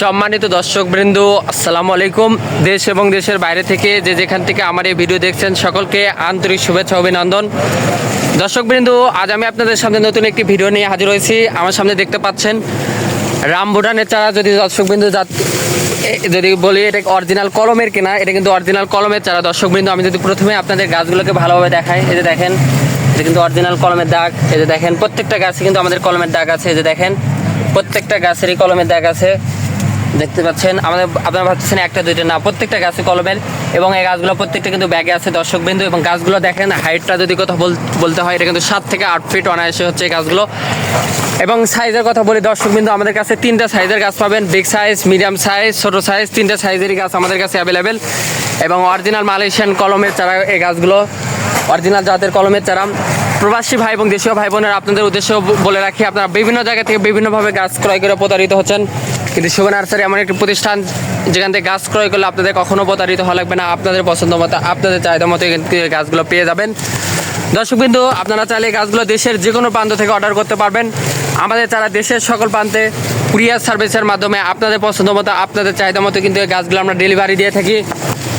সম্মানিত দর্শকবৃন্দ, আসসালামু আলাইকুম। দেশ এবং দেশের বাইরে থেকে যে যেখান থেকে আমার এই ভিডিও দেখছেন, সকলকে আন্তরিক শুভেচ্ছা, অভিনন্দন। দর্শকবৃন্দ, আজ আমি আপনাদের সামনে নতুন একটি ভিডিও নিয়ে হাজির হয়েছি। আমার সামনে দেখতে পাচ্ছেন রামবুটানের চারা। যদি দর্শকবৃন্দ যদি বলি, এটা অরিজিনাল কলমের কিনা, এটা কিন্তু অরিজিনাল কলমের চারা। দর্শকবৃন্দ, আমি যদি প্রথমে আপনাদের গাছগুলোকে ভালোভাবে দেখাই, এই যে দেখেন, এটা কিন্তু অরিজিনাল কলমের দাগ। এই যে দেখেন, প্রত্যেকটা গাছে কিন্তু আমাদের কলমের দাগ আছে, এই যে দেখেন, প্রত্যেকটা গাছেরই কলমের দাগ আছে। দেখতে পাচ্ছেন, আমাদের আপনারা ভাবতেছেন একটা, দুইটা, না, প্রত্যেকটা গাছে কলমের এবং এই গাছগুলো প্রত্যেকটা কিন্তু ব্যাগে আছে দর্শক বিন্দু এবং গাছগুলো দেখেন, হাইটটা যদি কথা বল- বলতে হয়, এটা কিন্তু সাত থেকে আট ফিট অনায়াসে হচ্ছে এই গাছগুলো। এবং সাইজের কথা বলি দর্শক বিন্দু আমাদের কাছে তিনটা সাইজের গাছ পাবেন, বিগ সাইজ, মিডিয়াম সাইজ, ছোট সাইজ, তিনটা সাইজেরই গাছ আমাদের কাছে অ্যাভেলেবেল। এবং অরিজিনাল মালয়েশিয়ান কলমের চারা এই গাছগুলো, অরিজিনাল জাতের কলমের চারা। প্রবাসী ভাই এবং দেশীয় ভাই বোনেরা আপনাদের উদ্দেশ্য বলে রাখি, আপনারা বিভিন্ন জায়গা থেকে বিভিন্নভাবে গাছ ক্রয় করে প্রতারিত হচ্ছেন। কিন্তু শুভ নার্সারি এমন একটি প্রতিষ্ঠান যেখান থেকে গাছ ক্রয় করলে আপনাদের কখনো প্রতারিত হওয়া লাগবে না। আপনাদের পছন্দ মতো, আপনাদের চাহিদা মতো থেকে গাছগুলো পেয়ে যাবেন। দর্শকবিন্দু, আপনারা চাইলে গাছগুলো দেশের যে কোনো প্রান্ত থেকে অর্ডার করতে পারবেন। আমাদের যারা দেশের সকল প্রান্তে কুরিয়ার সার্ভিসের মাধ্যমে আপনাদের পছন্দ মতো, আপনাদের চাহিদা মতো কিন্তু গাছগুলো আমরা ডেলিভারি দিয়ে থাকি।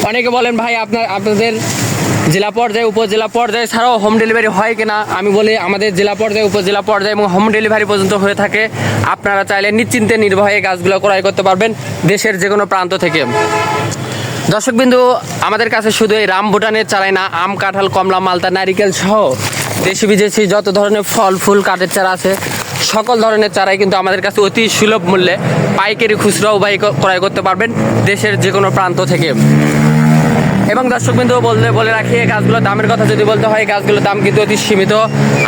অনেকে বলেন, ভাই, আপনার আপনাদের জেলা পর্যায়ে, উপজেলা পর্যায়ে ছাড়াও হোম ডেলিভারি হয় কিনা, আমি বলি আমাদের জেলা পর্যায়ে, উপজেলা পর্যায়ে এবং হোম ডেলিভারি পর্যন্ত হয়ে থাকে। আপনারা চাইলে নিশ্চিন্তে নির্ভয়ে গাছগুলো ক্রয় করতে পারবেন দেশের যে কোনো প্রান্ত থেকে। দর্শকবিন্দু, আমাদের কাছে শুধু এই রাম ভুটানের চারাই না, আম, কাঁঠাল, কমলা মালতা নারিকেল সহ দেশি বিদেশি যত ধরনের ফল, ফুল, কাঠের চারা আছে, সকল ধরনের চারাই কিন্তু আমাদের কাছে অতি সুলভ মূল্যে পাইকারি খুচরা উপায় ক্রয় করতে পারবেন দেশের যে কোনো প্রান্ত থেকে। এবং দর্শকবৃন্দ বলতে বলে রাখি, এই গাছগুলোর দামের কথা যদি বলতে হয় গাছগুলোর দাম কিন্তু অতি সীমিত।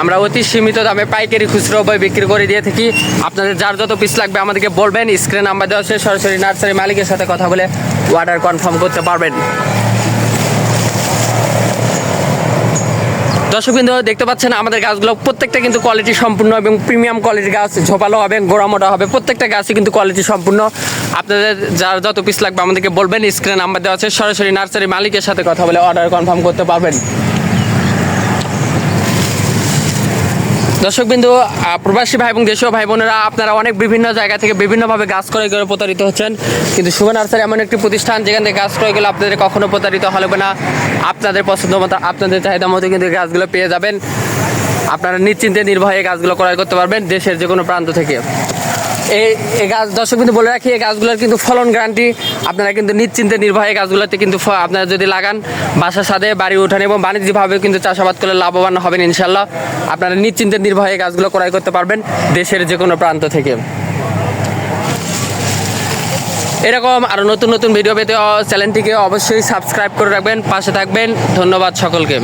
আমরা অতি সীমিত দামে পাইকারি খুচরো বই বিক্রি করে দিয়ে থাকি। আপনাদের যার যত পিস লাগবে আমাদেরকে বলবেন স্ক্রিন নাম্বার দেওয়া আছে, সরাসরি নার্সারি মালিকের সাথে কথা বলে অর্ডার কনফার্ম করতে পারবেন। দর্শকবৃন্দ, দেখতে পাচ্ছেন আমাদের গাছগুলো, প্রত্যেকটা কিন্তু কোয়ালিটি সম্পূর্ণ এবং প্রিমিয়াম কোয়ালিটির গাছ, ঝোপালো হবে গোড়ামোটা হবে, প্রত্যেকটা গাছই কিন্তু কোয়ালিটি সম্পূর্ণ। আপনাদের যার যত পিস লাগবে আমাদেরকে বলবেন স্ক্রিনে নাম্বার দেওয়া আছে, সরাসরি নার্সারি মালিকের সাথে কথা বলে অর্ডার কনফার্ম করতে পারবেন। দর্শকবিন্দু বিন্দু প্রবাসী ভাই এবং দেশীয় ভাই বোনেরা আপনারা অনেক বিভিন্ন জায়গা থেকে বিভিন্নভাবে গাছ ক্রয় করে প্রতারিত হচ্ছেন। কিন্তু শুভ নার্সারি এমন একটি প্রতিষ্ঠান যেখান থেকে গাছ ক্রয় করলে আপনাদের কখনো প্রতারিত হবে না। আপনাদের পছন্দ মতো, আপনাদের চাহিদা মতো কিন্তু গাছগুলো পেয়ে যাবেন। আপনারা নিশ্চিন্তে নির্ভয়ে গাছগুলো ক্রয় করতে পারবেন দেশের যে কোনো প্রান্ত থেকে। এই গাছ, দর্শক কিন্তু বলে রাখি, এই গাছগুলোর কিন্তু ফলন গ্যারান্টি আপনারা কিন্তু নিশ্চিন্তে নির্ভয়ে গাছগুলোতে কিন্তু আপনারা যদি লাগান বাসা সাদে বাড়ি উঠান এবং বাণিজ্যিকভাবে কিন্তু চাষাবাদ করলে লাভবান হবেন ইনশাল্লাহ আপনারা নিশ্চিন্তে নির্ভয়ে গাছগুলো ক্রয় করতে পারবেন দেশের যে কোনো প্রান্ত থেকে। এরকম আরও নতুন নতুন ভিডিও পেতে চ্যানেলটিকে অবশ্যই সাবস্ক্রাইব করে রাখবেন, পাশে থাকবেন। ধন্যবাদ সকলকে।